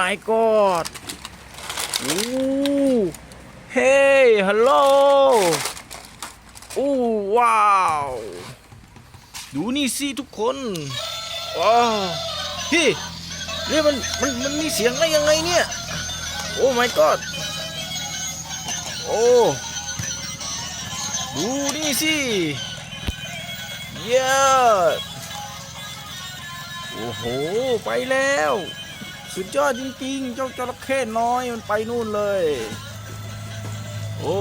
my god โอ้เฮ้ฮัลโหลโอ้ว้าว ดูนี่สิทุกคนว้าวพี่นี่มันมันมันมีเสียงได้ยังไงเนี่ย โอ้ my god โอ้ ดูนี่สิ เยอะโอ้โห ไปแล้ว สุดยอดจริงๆ เจ้าจระเข้น้อยมันไปนู่นเลย โอ้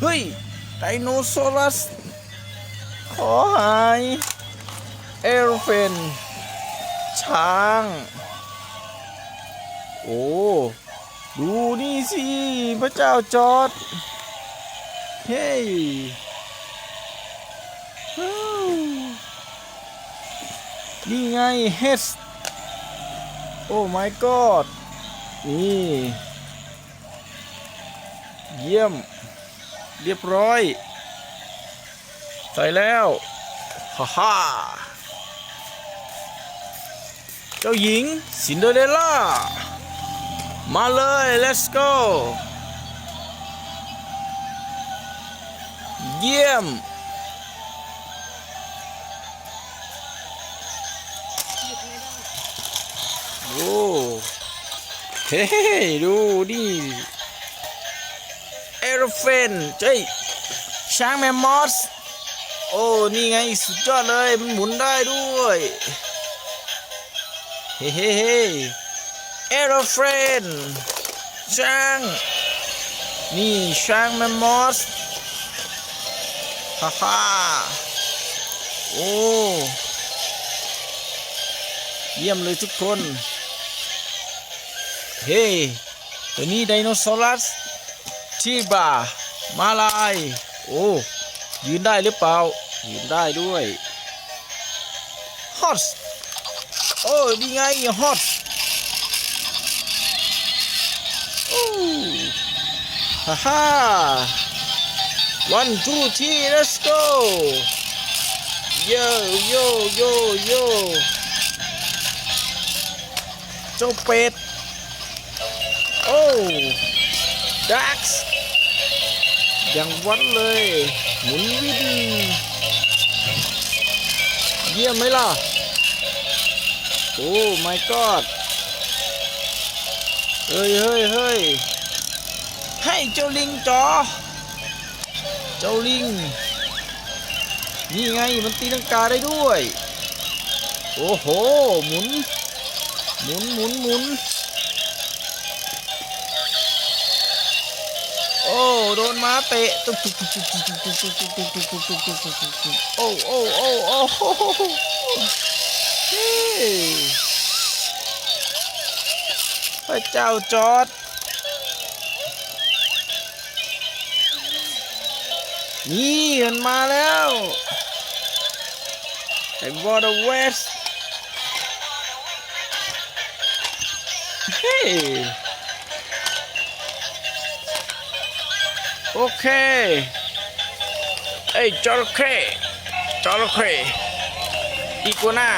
เฮ้ยไดโนเสารัสขอหายเอโรเฟน ช้าง โอ้ ดูนี่สิ พระเจ้าจอด เฮ้ยนี่ไงเฮส โอ้ my god นี่ เยี่ยม เรียบร้อยใส่แล้ว ฮ่าฮ่าเจ้าหญิงซินเดอเรลล่า มาเลย let's go เยี่ยม โอ้เฮ้ดูดิเอโรเฟนเจ้ยช้างแมมมอสโอ้ นี่ไงสุดยอดเลย มันหมุนได้ด้วยเฮ้เฮ้เฮ้เอโรเฟนช้าง นี่ช้างแมมมอสฮ่าฮ่าโอ้ เยี่ยมเลยทุกคน เฮ้ตัวนี้ไดโนเสารัสชีบามาลาย โอ้ ยืนได้หรือเปล่า ยืนได้ด้วยฮอสโอ้ดีไงฮอสโอ้ฮ่าฮ่า one two three let's go yo yo yo yo เจ้าเป็ด โอ้ดักส์ย่างวัดเลย หมุนวินเยี่ยมไหมล่ะ โอ้ my god เฮ้ยเฮ้ยเฮ้ยให้เจ้าลิงจอ เจ้าลิง นี่ไงมันตีลังกาได้ด้วย โอ้โห หมุน หมุนหมุนหมุน อ้โดนม้าเตะตุ๊กตุ๊กตุ๊กตุ๊กตุ๊กตุ๊กตุ๊กตุ๊กตุ๊กตุ๊กตุ๊กตุ๊กตุ๊กตุ๊กตุ๊กโอ้โอ้โอ้โอ้พระเจ้าจอดนี่มันมาแล้วไอ้วอเตอร์เวสเฮ้ ok এই চল খে চল খে ইকোনা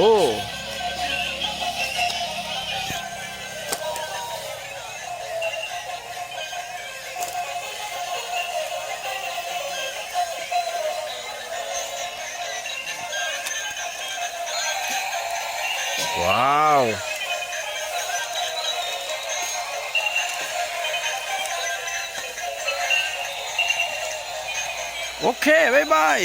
ও Wow. โอเค บ๊ายบาย